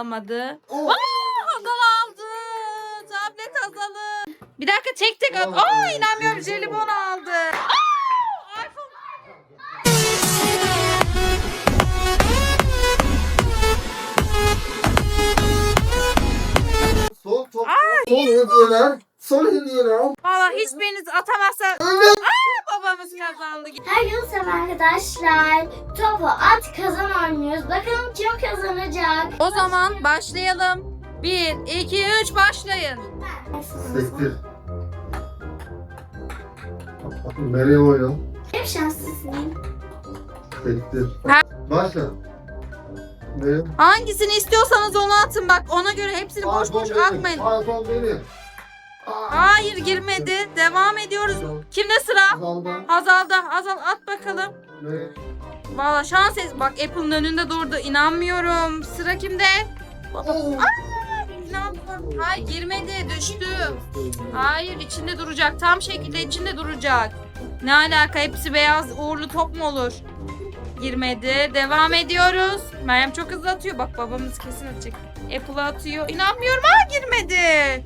Alamadı. Oh. Hazal aldı. Tablet Hazal'ı. Bir dakika tek tek al. Aa inanmıyorum jelibon aldı. Aa, iPhone. Son top. Son hediyeler. Son hediyeler. Valla hiçbiriniz atamazsa Aa, babamız kazandı. Her gün selam arkadaşlar. Topu at kazan oynuyoruz. Bakalım kim kazanacak? O zaman başlayalım. 1, 2, 3 başlayın. Sektir. Nereye oyna? Hep şanslısın. Sektir. Başla. Ne? Hangisini istiyorsanız onu atın bak ona göre hepsini boş boş atmayın. iPhone benim. Hayır girmedi. Devam ediyoruz. Kimde sıra? Azaldı. Hazal'da. Hazal at bakalım. Valla şans es- Bak Apple'ın önünde durdu. İnanmıyorum. Sıra kimde? İnanmıyorum. Hayır girmedi. Düştü. Hayır içinde duracak. Tam şekilde içinde duracak. Ne alaka? Hepsi beyaz uğurlu top mu olur? Girmedi. Devam ediyoruz. Meryem çok hızlı atıyor. Bak babamız kesin atacak. Apple'a atıyor. İnanmıyorum. Ha girmedi.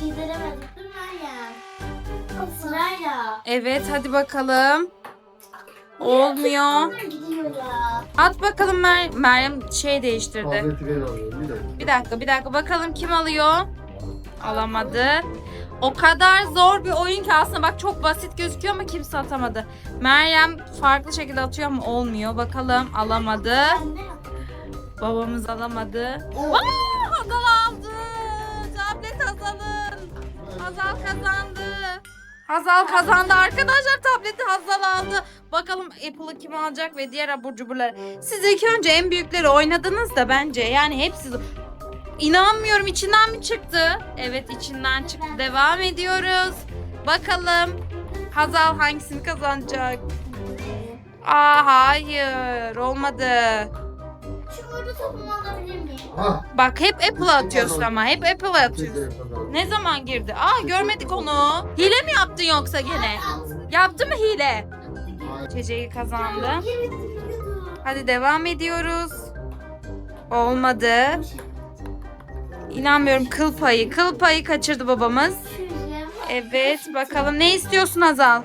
Gideremedik. Dur Meryem. O sırayla. Evet hadi bakalım. Olmuyor. Gidiyor ya. At bakalım Mer Meryem şey değiştirdi. Tableti ben alıyorum. Bir dakika. Bir dakika bir dakika bakalım kim alıyor? Alamadı. O kadar zor bir oyun ki aslında bak çok basit gözüküyor ama kimse atamadı. Meryem farklı şekilde atıyor ama olmuyor. Bakalım alamadı. Babamız alamadı. Aa, Hazal aldı. Hazal kazandı. Hazal kazandı arkadaşlar tableti Hazal aldı. Bakalım Apple'ı kim alacak ve diğer abur cuburları. Siz ilk önce en büyükleri oynadınız da bence yani hepsi İnanmıyorum içinden mi çıktı? Evet içinden çıktı. Devam ediyoruz. Bakalım Hazal hangisini kazanacak? Aa hayır olmadı. Şu orada topumu alabilir miyim? Bak hep Apple atıyorsun ama hep Apple atıyorsun. Ne zaman girdi? Aa görmedik onu. Hile mi yaptın yoksa gene? Yaptı mı hile? İçeceği kazandı. Hadi devam ediyoruz. Olmadı. İnanmıyorum kıl payı. Kıl payı kaçırdı babamız. Evet bakalım ne istiyorsun Azal?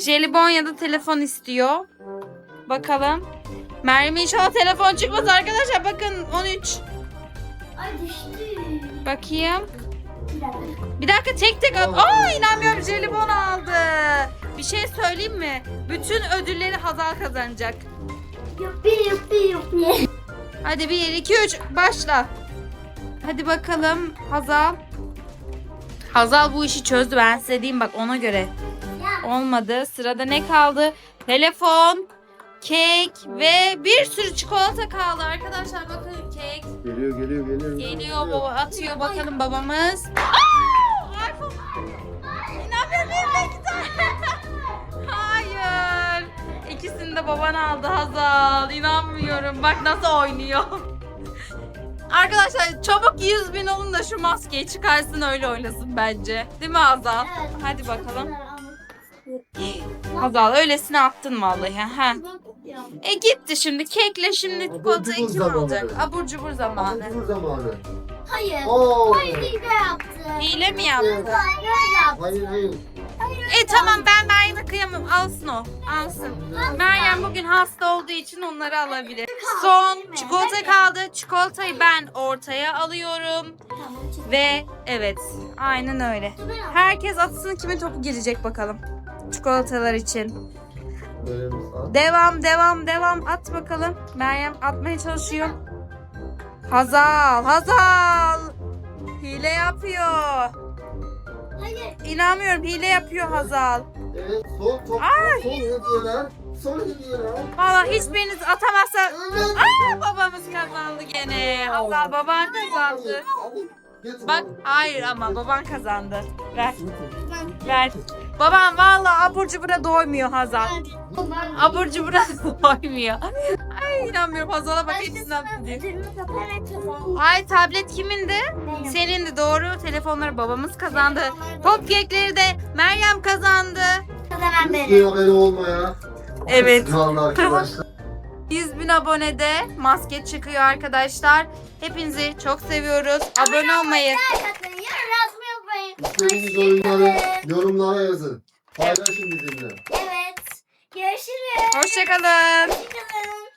Jelibon ya da telefon istiyor. Bakalım. Meryem inşallah telefon çıkmaz arkadaşlar. Bakın 13. Ay düştü. Bakayım. Bir dakika. Bir dakika tek tek at. Aa inanmıyorum jelibon aldı. Bir şey söyleyeyim mi? Bütün ödülleri Hazal kazanacak. Yuppi yuppi yuppi. Hadi 1 2 3 başla. Hadi bakalım Hazal. Hazal bu işi çözdü ben size diyeyim bak ona göre. Ya Olmadı. Sırada ne kaldı? Telefon, kek ve bir sürü çikolata kaldı arkadaşlar. Bakın kek Geliyor geliyor geliyor. geliyor baba atıyor bakalım babamız. Aa! iPhone. İnanmıyorum elimde iki tane. Hayır. İkisini de baban aldı Hazal. İnanmıyorum. Bak nasıl oynuyor. Arkadaşlar çabuk 100 bin olun da şu maskeyi çıkarsın öyle oynasın bence. Değil mi Hazal? evet. Hadi bakalım. Hazal öylesine attın vallahi. Ha. E gitti şimdi. Kekle şimdi Abur çikolatayı cubur kim zamanı. alacak? Abur cubur zamanı. Abur zamanı. Hayır. Oo. Hayır hile yaptı. Hile mi yaptı? Hayır yaptı. Hayır hayır. E tamam ben Meryem'e kıyamam. Alsın o. Alsın. Meryem bugün hasta olduğu için onları alabilir. Son çikolata kaldı. Çikolatayı ben ortaya alıyorum. Ve evet aynen öyle. Herkes atsın kimin topu girecek bakalım. Çikolatalar için. Böyle? Devam devam devam at bakalım. Meryem atmaya çalışıyor. Hazal Hazal. Hile yapıyor. Hayır. İnanmıyorum hile yapıyor Hazal. Evet son top. Ay. Son hediyeler. Son hediyeler. Valla hiçbiriniz atamazsa Evet. Aa, babamız kazandı gene. Hazal baban kazandı. Bak hayır ama baban kazandı. Ver ver. Baban valla abur cubura doymuyor Hazal. Abur cubura doymuyor. Ay inanmıyorum Hazal'a bak hepsini attı diyor. Ay tablet kimindi? Senin de doğru. Telefonları babamız kazandı. Top kekleri de Meryem kazandı. Kazanan Hiç benim. haberi olmaya. Evet. Arkadaşlar. 100 bin abonede maske çıkıyor arkadaşlar. Hepinizi çok seviyoruz. Abone olmayı. Yorum. İstediğiniz oyunları yorumlara yazın. Paylaşın bizimle. Evet. Görüşürüz. Hoşçakalın. Hoşçakalın.